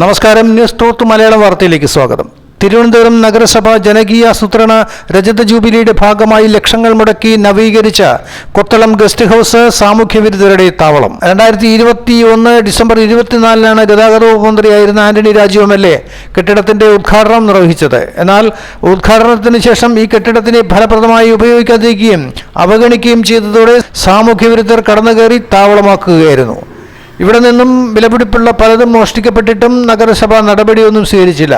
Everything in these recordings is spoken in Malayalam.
നമസ്കാരം. ന്യൂസ് ടോത്ത് മലയാളം വാർത്തയിലേക്ക് സ്വാഗതം. തിരുവനന്തപുരം നഗരസഭ ജനകീയാസൂത്രണ രജത ജൂബിലിയുടെ ഭാഗമായി ലക്ഷങ്ങൾ മുടക്കി നവീകരിച്ച കൊത്തളം ഗസ്റ്റ് ഹൗസ് സാമൂഹ്യ വിരുദ്ധരുടെ താവളം. രണ്ടായിരത്തി ഇരുപത്തി ഒന്ന് ഡിസംബർ ഇരുപത്തിനാലിനാണ് ഗതാഗത വകുപ്പ് Antony Raju M L A കെട്ടിടത്തിന്റെ ഉദ്ഘാടനം നിർവഹിച്ചത്. എന്നാൽ ഉദ്ഘാടനത്തിന് ശേഷം ഈ കെട്ടിടത്തിനെ ഫലപ്രദമായി ഉപയോഗിക്കാതിരിക്കുകയും അവഗണിക്കുകയും ചെയ്തതോടെ സാമൂഹ്യ വിരുദ്ധർ കടന്നുകയറി താവളമാക്കുകയായിരുന്നു. ഇവിടെ നിന്നും വിലപിടിപ്പുള്ള പലതും മോഷ്ടിക്കപ്പെട്ടിട്ടും നഗരസഭ നടപടിയൊന്നും സ്വീകരിച്ചില്ല.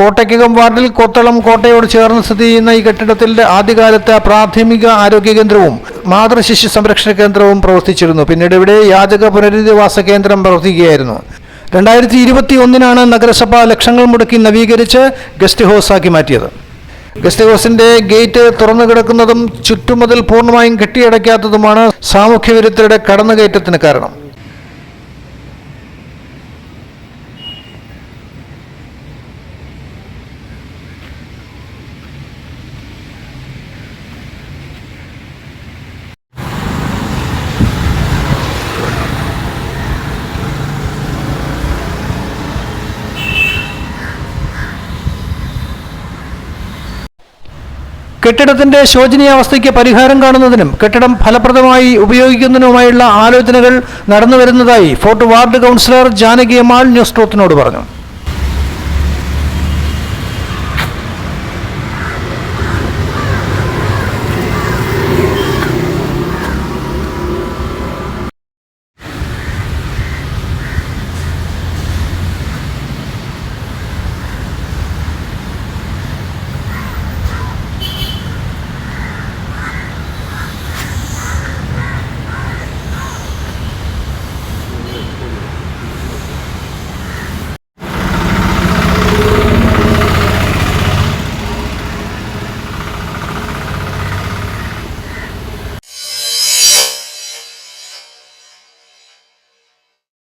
കോട്ടയ്ക്കകം വാർഡിൽ കൊത്തളം കോട്ടയോട് ചേർന്ന് സ്ഥിതി ചെയ്യുന്ന ഈ കെട്ടിടത്തിന്റെ ആദ്യകാലത്ത് പ്രാഥമിക ആരോഗ്യ കേന്ദ്രവും മാതൃശിശു സംരക്ഷണ കേന്ദ്രവും പ്രവർത്തിച്ചിരുന്നു. പിന്നീട് ഇവിടെ യാചക പുനരധിവാസ കേന്ദ്രം പ്രവർത്തിക്കുകയായിരുന്നു. രണ്ടായിരത്തി ഇരുപത്തി ഒന്നിനാണ് നഗരസഭ ലക്ഷങ്ങൾ മുടക്കി നവീകരിച്ച് ഗസ്റ്റ് ഹൗസാക്കി മാറ്റിയത്. ഗസ്റ്റ് ഹൗസിന്റെ ഗേറ്റ് തുറന്നു കിടക്കുന്നതും ചുറ്റുമതിൽ പൂർണമായും കെട്ടിയടയ്ക്കാത്തതുമാണ് സാമൂഹ്യ വിരുദ്ധരുടെ കടന്നുകയറ്റത്തിന് കാരണം. കെട്ടിടത്തിന്റെ ശോചനീയാവസ്ഥയ്ക്ക് പരിഹാരം കാണുന്നതിനും കെട്ടിടം ഫലപ്രദമായി ഉപയോഗിക്കുന്നതിനുമായുള്ള ആലോചനകൾ നടന്നുവരുന്നതായി fort ward councillor Janaki Ammal news ട്രോത്തിനോട് പറഞ്ഞു.